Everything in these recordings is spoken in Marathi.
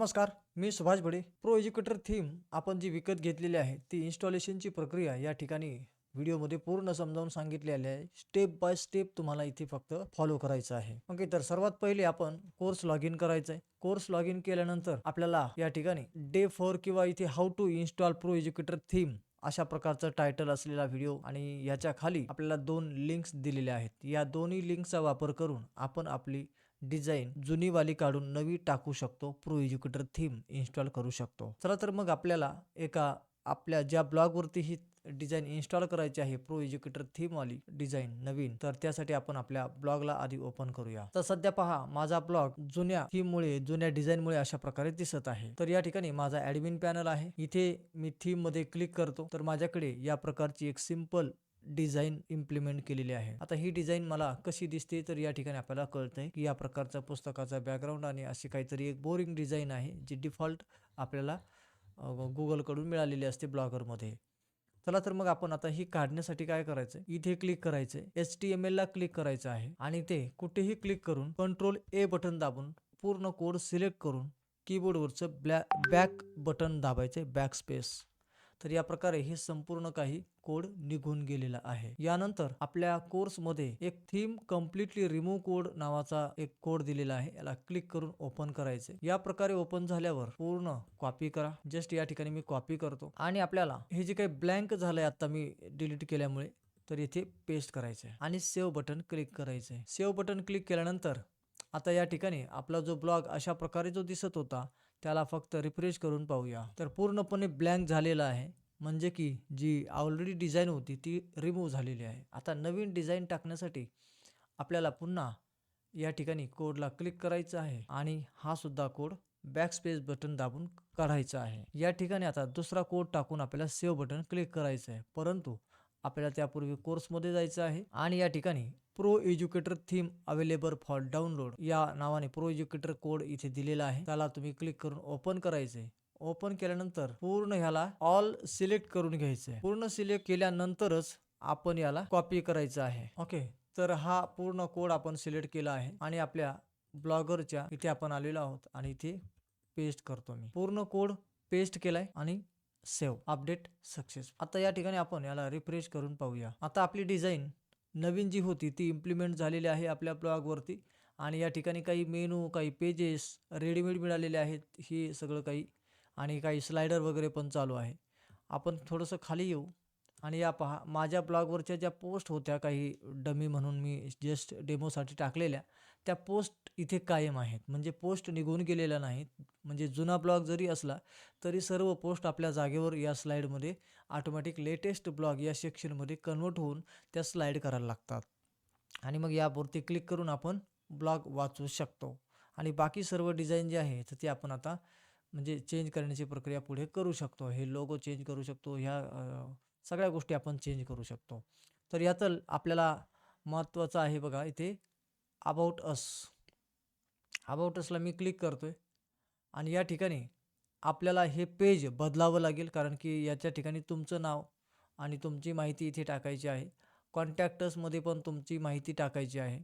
नमस्कार मी Subhash Bade pro educator theme आपण जी विकत घेतलेली आहे ती इन्स्टॉलेशनची प्रक्रिया या ठिकाणी व्हिडिओमध्ये पूर्ण समजावून सांगितलेली आहे. स्टेप बाय स्टेप तुम्हाला इथे फक्त फॉलो करायचं आहे. ओके तर सर्वात पहिले आपण कोर्स लॉग इन करायचं आहे कोर्स लॉग इन केल्यानंतर आपल्याला या ठिकाणी डे फोर किंवा इथे how to install pro educator theme अशा प्रकारचं टायटल असलेला व्हिडिओ आणि याच्या खाली आपल्याला दोन लिंक्स दिलेल्या आहेत. या दोन्ही लिंकचा वापर करून आपण आपली डिझाईन जुनीवाली काढून नवी टाकू शकतो. प्रो एज्युकेटर थीम इन्स्टॉल करू शकतो. चला तर मग आपल्याला एका आपल्या ज्या ब्लॉगवरती ही डिझाईन इन्स्टॉल करायची आहे प्रो एज्युकेटर थीमवाली डिझाईन नवीन तर त्यासाठी आपण आपल्या ब्लॉगला आधी ओपन करूया. तर सध्या पहा माझा ब्लॉग जुन्या थीममुळे जुन्या डिझाईनमुळे अशा प्रकारे दिसत आहे. तर या ठिकाणी माझा ऍडमिन पॅनल आहे. इथे मी थीममध्ये क्लिक करतो. तर माझ्याकडे या प्रकारची एक सिंपल डिझाईन इम्प्लिमेंट केलेली आहे. आता ही डिझाईन मला कशी दिसते तर या ठिकाणी आपल्याला कळतंय की या प्रकारचा पुस्तकाचा बॅकग्राऊंड आणि अशी काहीतरी एक बोरिंग डिझाईन आहे जी डिफॉल्ट आपल्याला गुगलकडून मिळालेली असते ब्लॉगरमध्ये चला तर मग आपण आता ही काढण्यासाठी काय करायचं इथे क्लिक करायचं एच टी एम एलला क्लिक करायचं आहे आणि ते कुठेही क्लिक करून कंट्रोल ए बटन दाबून पूर्ण कोड सिलेक्ट करून कीबोर्डवरचं ब्लॅ बॅक बटन दाबायचं बॅक स्पेस तर या प्रकारे हे संपूर्ण काही कोड निघून गेलेला आहे. यानंतर आपल्या कोर्समध्ये एक थीम कम्प्लिटली रिमूव्ह कोड नावाचा एक कोड दिलेला आहे. याला क्लिक करून ओपन करायचे. या प्रकारे ओपन झाल्यावर पूर्ण कॉपी करा. जस्ट या ठिकाणी मी कॉपी करतो. आणि आपल्याला हे जे काही ब्लँक झालंय आता मी डिलीट केल्यामुळे तर इथे पेस्ट करायचे आणि सेव्ह बटन क्लिक करायचे सेव्ह बटन क्लिक केल्यानंतर आता या ठिकाणी आपला जो ब्लॉग अशा प्रकारे जो दिसत होता त्याला फक्त रिफ्रेश करून पाहूया. तर पूर्णपणे ब्लँक झालेला आहे. म्हणजे की जी ऑलरेडी डिझाईन होती ती रिमूव्ह झालेली आहे. आता नवीन डिझाईन टाकण्यासाठी आपल्याला पुन्हा या ठिकाणी कोडला क्लिक करायचं आहे. आणि हा सुद्धा कोड बॅक स्पेस बटन दाबून काढायचा आहे. या ठिकाणी आता दुसरा कोड टाकून आपल्याला सेव्ह बटन क्लिक करायचं आहे. परंतु आपल्याला त्यापूर्वी कोर्समध्ये जायचं आहे. आणि या ठिकाणी pro educator theme available for download या नावाने प्रो एज्युकेटर कोड इथे दिलेला आहे. त्याला तुम्ही क्लिक करून ओपन करायचे ओपन केल्यानंतर पूर्ण ह्याला ऑल सिलेक्ट करून घ्यायचं आहे पूर्ण सिलेक्ट केल्यानंतरच आपण याला कॉपी करायचं आहे. ओके तर हा पूर्ण कोड आपण सिलेक्ट केला आहे. आणि आपल्या ब्लॉगरच्या इथे आपण आलेलो आहोत. आणि इथे पेस्ट करतो मी. पूर्ण कोड पेस्ट केलाय. आणि सेव्ह अपडेट सक्सेस. आता या ठिकाणी आपण याला रिफ्रेश करून पाहूया. आता आपली डिझाईन नवीन जी होती ती इम्प्लिमेंट झालेली आहे आपल्या ब्लॉगवरती आणि या ठिकाणी काही मेनू काही पेजेस रेडीमेड मिळालेले आहेत हे सगळं काही. आणि काही स्लायडर वगैरे पण चालू आहे. आपण थोडंसं खाली येऊ. आणि या पहा माझ्या ब्लॉगवरच्या ज्या पोस्ट होत्या काही डमी म्हणून मी जस्ट डेमोसाठी टाकलेल्या त्या पोस्ट इथे कायम आहेत. म्हणजे पोस्ट निघून गेलेल्या नाहीत. म्हणजे जुना ब्लॉग जरी असला तरी सर्व पोस्ट आपल्या जागेवर या स्लाईडमध्ये ऑटोमॅटिक लेटेस्ट ब्लॉग या सेक्शनमध्ये कन्वर्ट होऊन त्या स्लाईड करायला लागतात. आणि मग यावरती क्लिक करून आपण ब्लॉग वाचू शकतो. आणि बाकी सर्व डिझाईन जे आहे तर ते आपण आता म्हणजे चेंज करण्याची प्रक्रिया पुढे करू शकतो. हे लोगो चेंज करू शकतो. ह्या सगळ्या गोष्टी आपण चेंज करू शकतो. तर यातल आपल्याला महत्त्वाचं आहे बघा इथे अबाउट अस अबाउट असला मी क्लिक करतो आहे आणि या ठिकाणी आपल्याला हे पेज बदलावं लागेल कारण की याच्या ठिकाणी तुमचं नाव आणि तुमची माहिती इथे टाकायची आहे. कॉन्टॅक्टसमध्ये पण तुमची माहिती टाकायची आहे.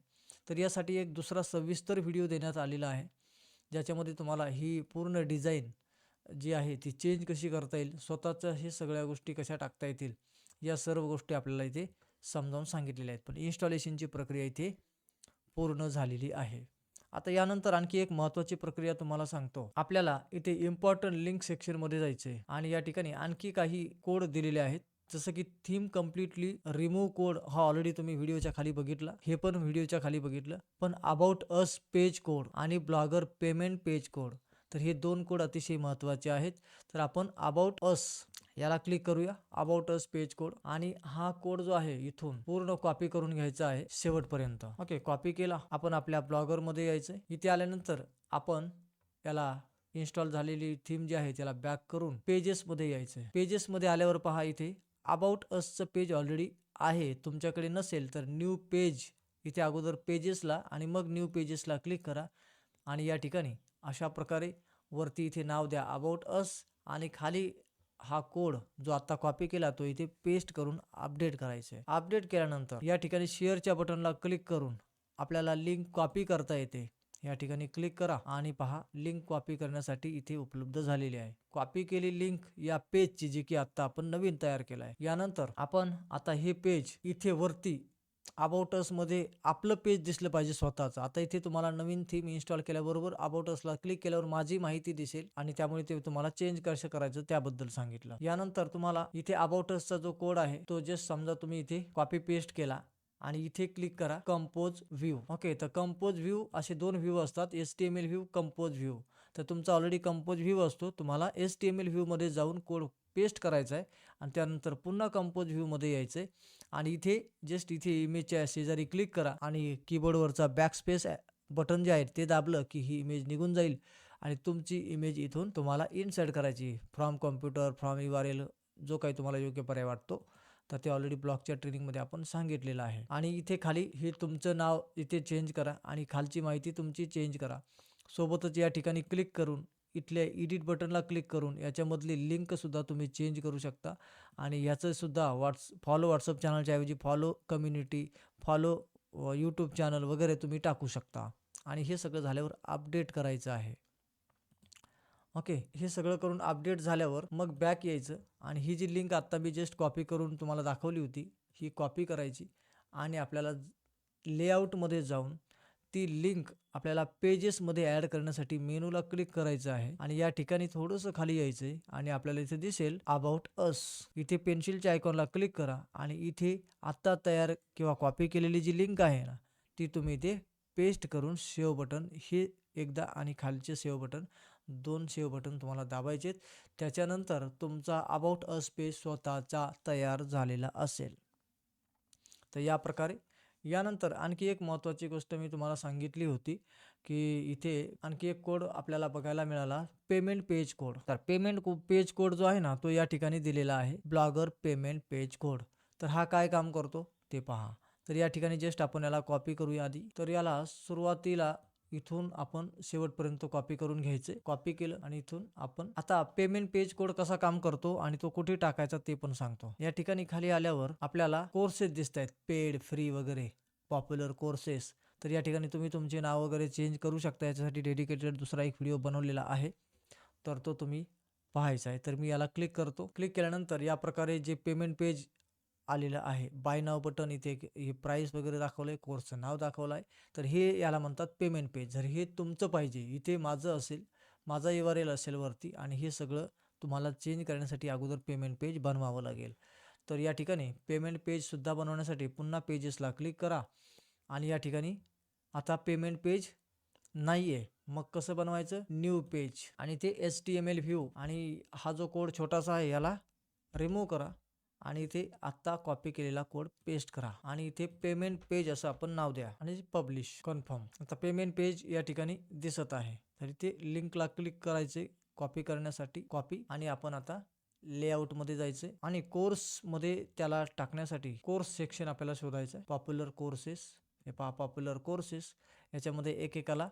तर यासाठी एक दुसरा सविस्तर व्हिडिओ देण्यात आलेला आहे. ज्याच्यामध्ये तुम्हाला ही पूर्ण डिझाईन जी आहे ती चेंज कशी करता येईल? स्वतःच्या हे सगळ्या गोष्टी कशा टाकता येतील? या सर्व गोष्टी आपल्याला इथे समजावून सांगितलेल्या आहेत. पण इन्स्टॉलेशनची प्रक्रिया इथे पूर्ण झालेली आहे. आता यानंतर आणखी एक महत्त्वाची प्रक्रिया तुम्हाला सांगतो. आपल्याला इथे इम्पॉर्टंट लिंक सेक्शनमध्ये जायचं आहे आणि या ठिकाणी आणखी काही कोड दिलेले आहेत. जसं की थीम कम्प्लिटली रिमूव्ह कोड हा ऑलरेडी तुम्ही व्हिडिओच्या खाली बघितला. हे पण व्हिडिओच्या खाली बघितलं. पण अबाउट अस पेज कोड आणि ब्लॉगर पेमेंट पेज कोड तर हे दोन कोड अतिशय महत्त्वाचे आहेत. तर आपण अबाउट अस याला क्लिक करूया. अबाउट अस पेज कोड आणि हा कोड जो आहे इथून पूर्ण कॉपी करून घ्यायचा आहे शेवटपर्यंत. ओके कॉपी केला. आपण आपल्या ब्लॉगरमध्ये यायचं इथे आल्यानंतर आपण याला इन्स्टॉल झालेली थीम जी आहे त्याला बॅक करून पेजेसमध्ये यायचं पेजेसमध्ये आल्यावर पहा इथे अबाउट असचं पेज ऑलरेडी आहे. तुमच्याकडे नसेल तर न्यू पेज इथे अगोदर पेजेसला आणि मग न्यू पेजेसला क्लिक करा आणि या ठिकाणी अशा प्रकारे वरती इथे नाव द्या अबाउट अस आणि खाली हा कोड जो आता कॉपी केला तो इथे पेस्ट करून अपडेट करायचा आहे अपडेट केल्यानंतर या ठिकाणी शेअरच्या बटनला क्लिक करून आपल्याला लिंक कॉपी करता येते. या ठिकाणी क्लिक करा आणि पहा लिंक कॉपी करण्यासाठी इथे उपलब्ध झालेली आहे. कॉपी केली लिंक या पेजची जी की आता आपण नवीन तयार केला आहे यानंतर आपण आता हे पेज इथे वरती अबाउटसमध्ये आपलं पेज दिसलं पाहिजे स्वतःचं. आता इथे तुम्हाला नवीन थीम इन्स्टॉल केल्याबरोबर अबाउटसला क्लिक केल्यावर माझी माहिती दिसेल आणि त्यामुळे ते तुम्हाला चेंज कसं करायचं त्याबद्दल सांगितलं. यानंतर तुम्हाला इथे अबाउटसचा जो कोड आहे तो जस्ट समजा तुम्ही इथे कॉपी पेस्ट केला आणि इथे क्लिक करा कंपोज व्ह्यू ओके तर कंपोज व्ह्यू असे दोन व्ह्यू असतात. H T M L view compose view तर तुमचा ऑलरेडी कंपोज व्ह्यू असतो. तुम्हाला एस टी एम एल व्ह्यूमध्ये जाऊन कोड पेस्ट करायचा आहे आणि त्यानंतर पुन्हा कंपोज व्ह्यूमध्ये यायचं आहे आणि इथे जस्ट इथे इमेजच्या शेजारी क्लिक करा आणि कीबोर्डवरचा बॅक स्पेस बटन जे आहे ते दाबलं की ही इमेज निघून जाईल. आणि तुमची इमेज इथून तुम्हाला इनसर्ट करायची. From computer from U R L जो काही तुम्हाला योग्य पर्याय वाटतो तर ते ऑलरेडी ब्लॉकच्या ट्रेनिंगमध्ये आपण सांगितलेलं आहे. आणि इथे खाली हे तुमचं नाव इथे चेंज करा आणि खालची माहिती तुमची चेंज करा. सोबतच या ठिकाणी क्लिक करून इथल्या एडिट बटनला क्लिक करून याच्यामधली लिंकसुद्धा तुम्ही चेंज करू शकता. आणि याचंसुद्धा व्हॉट्स फॉलो व्हॉट्सअप चॅनलच्या ऐवजी follow community follow YouTube channel वगैरे तुम्ही टाकू शकता. आणि हे सगळं झाल्यावर अपडेट करायचं आहे. ओके हे सगळं करून अपडेट झाल्यावर मग बॅक यायचं. आणि ही जी लिंक आत्ता मी जस्ट कॉपी करून तुम्हाला दाखवली होती ही कॉपी करायची. आणि आपल्याला लेआउटमध्ये जाऊन ती लिंक आपल्याला पेजेसमध्ये ॲड करण्यासाठी मेनूला क्लिक करायचं आहे. आणि या ठिकाणी थोडंसं खाली यायचं आहे आणि आपल्याला इथे दिसेल अबाउट अस इथे पेन्सिलच्या आयकॉनला क्लिक करा आणि इथे आत्ता तयार किंवा कॉपी केलेली जी लिंक आहे ना ती तुम्ही इथे पेस्ट करून सेव्ह बटन हे एकदा आणि खालचे सेव्ह बटन दोन सेव्ह बटन तुम्हाला दाबायचे त्याच्यानंतर तुमचा अबाउट अस पेज स्वतःचा तयार झालेला असेल. तर या प्रकारे यानंतर आणखी एक महत्त्वाची गोष्ट मी तुम्हाला सांगितली होती की इथे आणखी एक कोड आपल्याला बघायला मिळाला पेमेंट पेज कोड तर पेमेंट को पेज कोड जो आहे ना तो या ठिकाणी दिलेला आहे ब्लॉगर पेमेंट पेज कोड तर हा काय काम करतो? ते पहा. तर या ठिकाणी जस्ट आपण याला कॉपी करूया आधी. तर याला सुरुवातीला इथून आपण शेवटपर्यंत कॉपी करून घ्यायचे. कॉपी केलं आणि इथून आपण आता पेमेंट पेज कोड कसा काम करतो आणि तो कुठे टाकायचा ते पण सांगतो. या ठिकाणी खाली आल्यावर आपल्याला कोर्सेस दिसत आहेत पेड फ्री वगैरे पॉप्युलर कोर्सेस तर या ठिकाणी तुम्ही तुमचे नाव वगैरे चेंज करू शकता. याच्यासाठी डेडिकेटेड दुसरा एक व्हिडिओ बनवलेला आहे. तर तो तुम्ही पाहायचा आहे. तर मी याला क्लिक करतो. क्लिक केल्यानंतर या प्रकारे जे पेमेंट पेज आलेलं आहे. बाय नाव बटन इथे हे प्राईस वगैरे दाखवलं आहे कोर्सचं नाव दाखवलं आहे तर हे याला म्हणतात पेमेंट पेज जर हे तुमचं पाहिजे इथे माझं असेल माझा यू एल असेल वरती आणि हे सगळं तुम्हाला चेंज करण्यासाठी अगोदर पेमेंट पेज बनवावं लागेल. तर या ठिकाणी पेमेंट पेजसुद्धा बनवण्यासाठी पुन्हा पेजेसला क्लिक करा आणि या ठिकाणी आता पेमेंट पेज नाही आहे मग कसं बनवायचं? न्यू पेज आणि ते H T M L view आणि हा जो कोड छोटासा आहे याला रिमूव्ह करा. आणि इथे आत्ता कॉपी केलेला कोड पेस्ट करा. आणि इथे पेमेंट पेज असं आपण नाव द्या. आणि पब्लिश कन्फर्म आता पेमेंट पेज या ठिकाणी दिसत आहे. तर इथे लिंकला क्लिक करायचे कॉपी करण्यासाठी कॉपी आणि आपण आता लेआउटमध्ये जायचे. आणि कोर्समध्ये त्याला टाकण्यासाठी कोर्स सेक्शन आपल्याला शोधायचं आहे. पॉप्युलर कोर्सेस हे पहा पॉप्युलर कोर्सेस याच्यामध्ये एकेकाला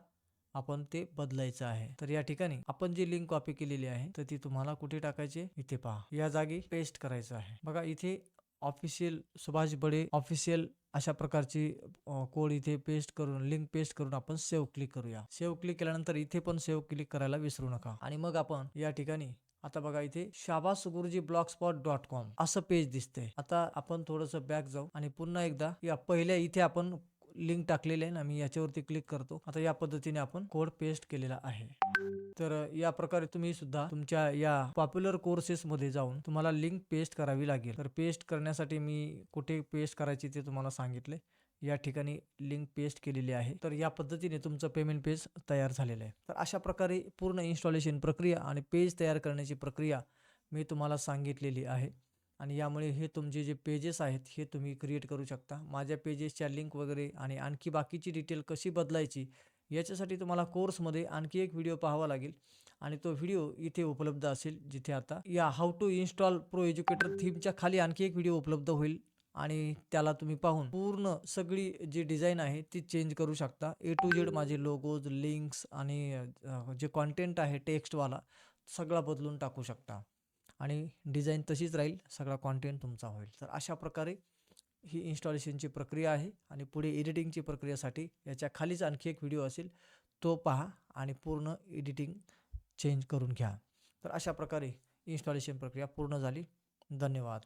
आपण ते बदलायचं आहे. तर या ठिकाणी आपण जी लिंक कॉपी केलेली आहे तर ती तुम्हाला कुठे टाकायची? इथे पहा. या जागी पेस्ट करायचं आहे. बघा इथे ऑफिशियल सुभाष बडे ऑफिशियल अशा प्रकारची कोड इथे पेस्ट करून लिंक पेस्ट करून आपण सेव्ह क्लिक करूया. सेव्ह क्लिक केल्यानंतर इथे पण सेव्ह क्लिक करायला विसरू नका. आणि मग आपण या ठिकाणी आता बघा इथे Shabas Guruji blogspot dot com असं पेज दिसते आता आपण थोडंसं बॅक जाऊ आणि पुन्हा एकदा या पहिल्या इथे आपण लिंक टाकलेली आहे ना मी याच्यावरती क्लिक करतो. आता या पद्धतीने आपण कोड पेस्ट केलेला आहे. तर या प्रकारे तुम्ही सुद्धा तुमच्या या पॉप्युलर कोर्सेस मध्ये जाऊन तुम्हाला लिंक पेस्ट करावी लागेल. तर पेस्ट करण्यासाठी मी कुठे पेस्ट करायची ते तुम्हाला सांगितले या ठिकाणी लिंक पेस्ट केलेली आहे. तर या पद्धतीने तुमचं पेमेंट पेज तयार झालेलं आहे. तर अशा प्रकारे पूर्ण इन्स्टॉलेशन प्रक्रिया आणि पेज तयार करण्याची प्रक्रिया मी तुम्हाला सांगितलेली आहे. आणि यामुळे हे तुमचे जे पेजेस आहेत हे तुम्ही क्रिएट करू शकता. माझ्या पेजेसच्या लिंक वगैरे आणि आणखी बाकीची डिटेल कशी बदलायची याच्यासाठी तुम्हाला कोर्समध्ये आणखी एक व्हिडिओ पाहावा लागेल. आणि तो व्हिडिओ इथे उपलब्ध असेल जिथे आता या how to install pro educator थीमच्या खाली आणखी एक व्हिडिओ उपलब्ध होईल. आणि त्याला तुम्ही पाहून पूर्ण सगळी जी डिझाईन आहे ती चेंज करू शकता. ए टू झेड माझे लोगोज लिंक्स आणि जे कॉन्टेंट आहे टेक्स्टवाला सगळा बदलून टाकू शकता. आणि डिझाईन तशीच राहील सगळा कॉन्टेंट तुमचा होईल. तर अशा प्रकारे ही इन्स्टॉलेशनची प्रक्रिया आहे आणि पुढे एडिटिंगची प्रक्रियासाठी याच्या खालीच आणखी एक व्हिडिओ असेल तो पहा आणि पूर्ण एडिटिंग चेंज करून घ्या. तर अशा प्रकारे इन्स्टॉलेशन प्रक्रिया पूर्ण झाली. धन्यवाद.